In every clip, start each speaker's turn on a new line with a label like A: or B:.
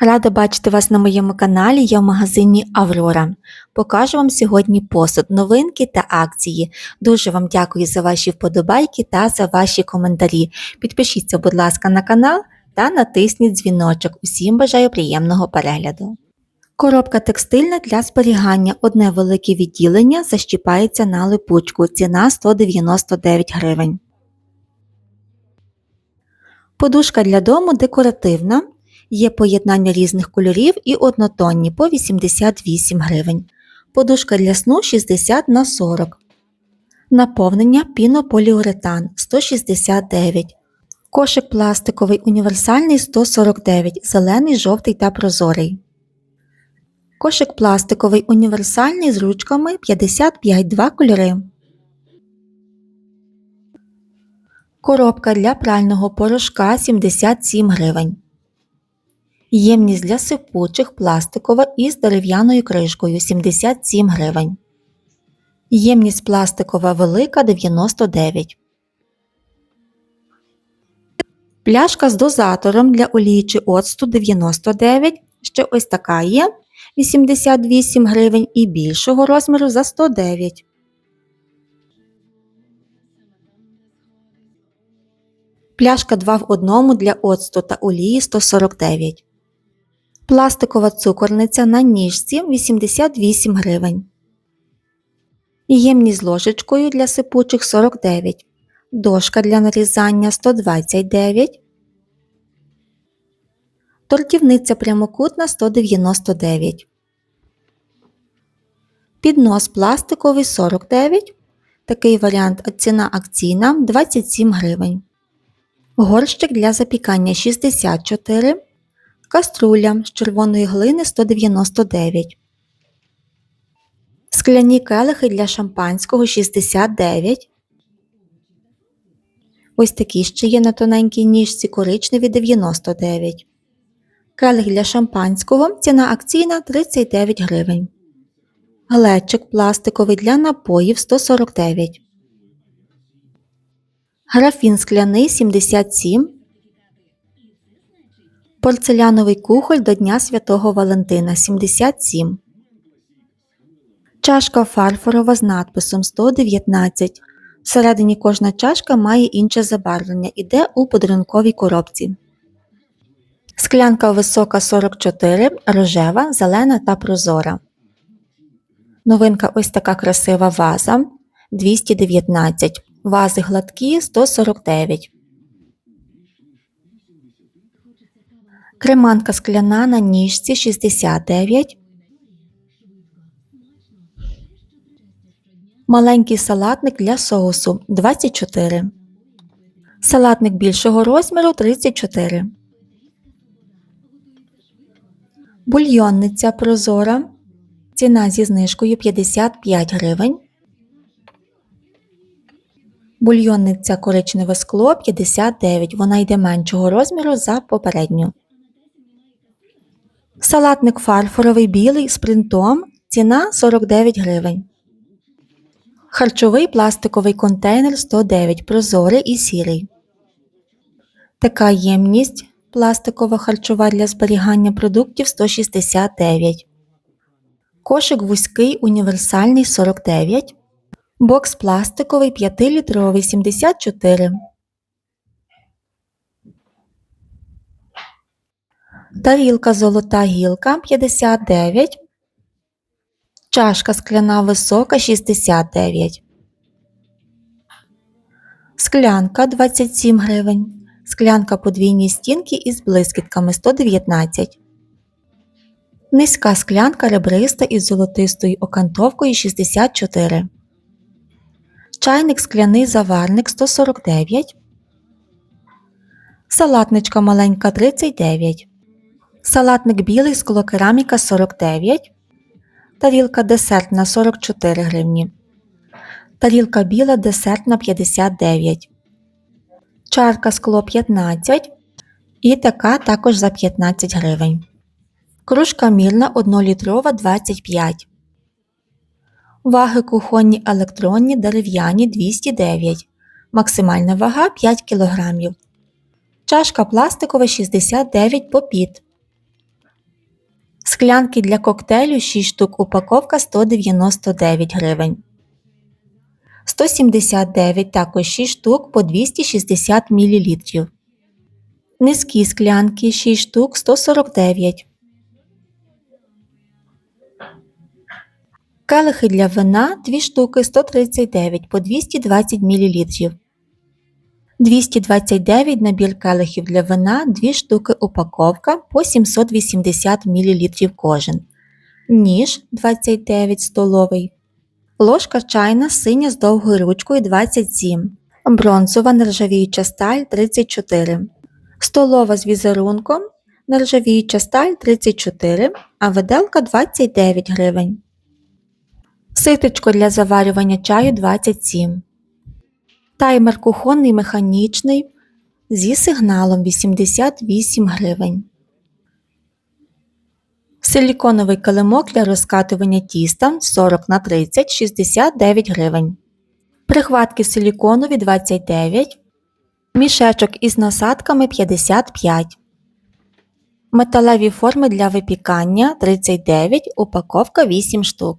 A: Рада бачити вас на моєму каналі. Я в магазині Аврора. Покажу вам сьогодні посуд, новинки та акції. Дуже вам дякую за ваші вподобайки та за ваші коментарі. Підпишіться, будь ласка, на канал та натисніть дзвіночок. Усім бажаю приємного перегляду. Коробка текстильна для зберігання. Одне велике відділення защіпається на липучку. Ціна 199 гривень. Подушка для дому декоративна. Є поєднання різних кольорів і однотонні по 88 гривень. Подушка для сну 60 на 40. Наповнення пінополіуретан 169. Кошик пластиковий універсальний 149, зелений, жовтий та прозорий. Кошик пластиковий універсальний з ручками 55 2 кольори. Коробка для прального порошка 77 гривень. Ємність для сипучих пластикова із дерев'яною кришкою 77 гривень. Ємність пластикова велика 99. Пляшка з дозатором для олії чи оцту 99. Ще ось така є 88 гривень і більшого розміру за 109. Пляшка 2 в 1 для оцту та олії 149. Пластикова цукорниця на ніжці 88 гривень. Ємність з ложечкою для сипучих 49. Дошка для нарізання 129. Тортівниця прямокутна 199. Піднос пластиковий 49. Такий варіант ціна акційна 27 гривень. Горщик для запікання 64. Каструля з червоної глини 199. Скляні келихи для шампанського 69. Ось такі ще є на тоненькій ніжці коричневі 99. Келих для шампанського ціна акційна 39 гривень. Глечик пластиковий для напоїв 149. Графін скляний 77. Порцеляновий кухоль до Дня Святого Валентина 77. Чашка фарфорова з надписом 119. Всередині кожна чашка має інше забарвлення. Іде у подарунковій коробці. Склянка висока 44, рожева, зелена та прозора. Новинка ось така красива ваза 219. Вази гладкі 149. Креманка скляна на ніжці 69. Маленький салатник для соусу 24. Салатник більшого розміру 34. Бульйонниця прозора. Ціна зі знижкою 55 гривень. Бульйонниця коричневе скло 59. Вона йде меншого розміру за попередню. Салатник фарфоровий білий з принтом. Ціна 49 гривень. Харчовий пластиковий контейнер 109 прозорий і сірий. Така ємність пластикова харчова для зберігання продуктів 169. Кошик вузький універсальний 49. Бокс пластиковий 5-літровий 74. Тарілка золота гілка 59. Чашка скляна висока 69. Склянка 27 гривень. Склянка подвійні стінки із блискітками 119. Низька склянка ребриста із золотистою окантовкою 64. Чайник скляний заварник 149. Салатничка маленька 39. Салатник білий склокераміка 49. Тарілка десертна 44 гривні. Тарілка біла десертна 59. Чарка скло 15. І така також за 15 гривень. Кружка мірна 1-літрова 25. Ваги кухонні електронні дерев'яні 209. Максимальна вага 5 кг. Чашка пластикова 69 попіт. Склянки для коктейлю 6 штук упаковка 199 гривень. 179 також 6 штук по 260 мл. Низькі склянки 6 штук 149. Келихи для вина 2 штуки 139 по 220 мл. 229 набір келихів для вина 2 штуки упаковка по 780 мл кожен. Ніж 29 столовий. Ложка чайна синя з довгою ручкою 27. Бронзова нержавіюча сталь 34. Столова з візерунком нержавіюча сталь 34, а виделка 29 гривень. Ситочко для заварювання чаю 27. Таймер кухонний механічний зі сигналом 88 гривень. Силіконовий килимок для розкатування тіста 40 на 30 69 гривень. Прихватки силіконові 29. Мішечок із насадками 55. Металеві форми для випікання 39, упаковка 8 штук.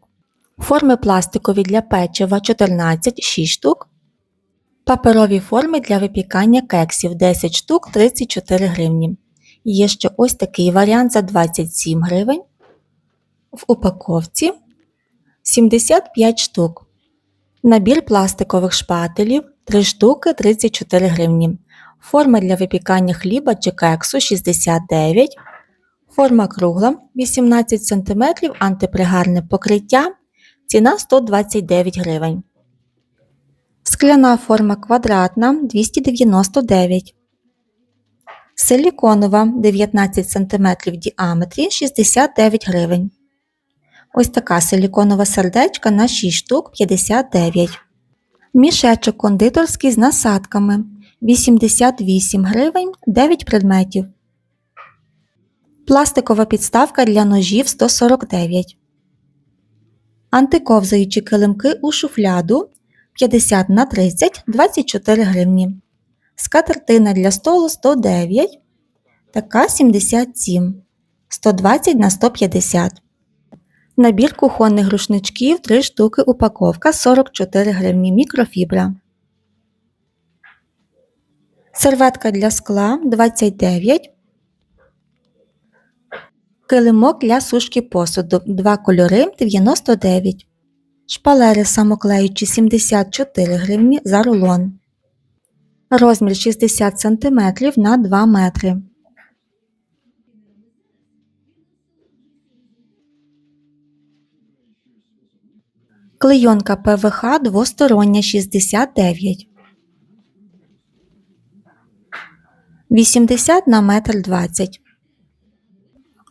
A: Форми пластикові для печива 14 6 штук. Паперові форми для випікання кексів 10 штук 34 гривні. Є ще ось такий варіант за 27 гривень. В упаковці 75 штук. Набір пластикових шпателів 3 штуки 34 гривні. Форма для випікання хліба чи кексу 69. Форма кругла 18 см антипригарне покриття. Ціна 129 гривень. Скляна форма квадратна 299. Силіконова 19 см в діаметрі 69 гривень. Ось така силіконова сердечка на 6 штук 59. Мішечок кондитерський з насадками 88 гривень 9 предметів. Пластикова підставка для ножів 149. Антиковзаючі килимки у шуфляду 50 на 30 24 гривні. Скатертина для столу 109, така 77, 120 на 150. Набір кухонних рушничків 3 штуки упаковка 44 гривні мікрофібра. Серветка для скла 29. Килимок для сушки посуду 2 кольори 99. Шпалери самоклеючі 74 гривні за рулон. Розмір 60 см на 2 метри. Клейонка ПВХ двостороння 69. 80 на 1,20 м.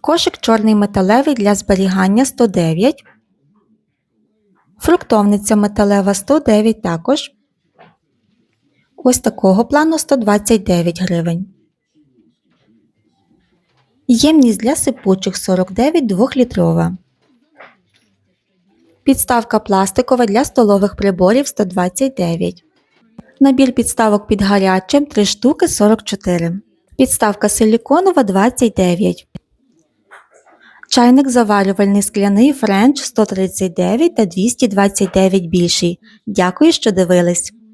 A: Кошик чорний металевий для зберігання 109. Фруктовниця металева 109 також. Ось такого плану 129 гривень. Ємність для сипучих 49 2-літрова. Підставка пластикова для столових приборів 129. Набір підставок під гарячим 3 штуки 44. Підставка силіконова 29. Чайник заварювальний скляний френч 139 та 229 більший. Дякую, що дивились.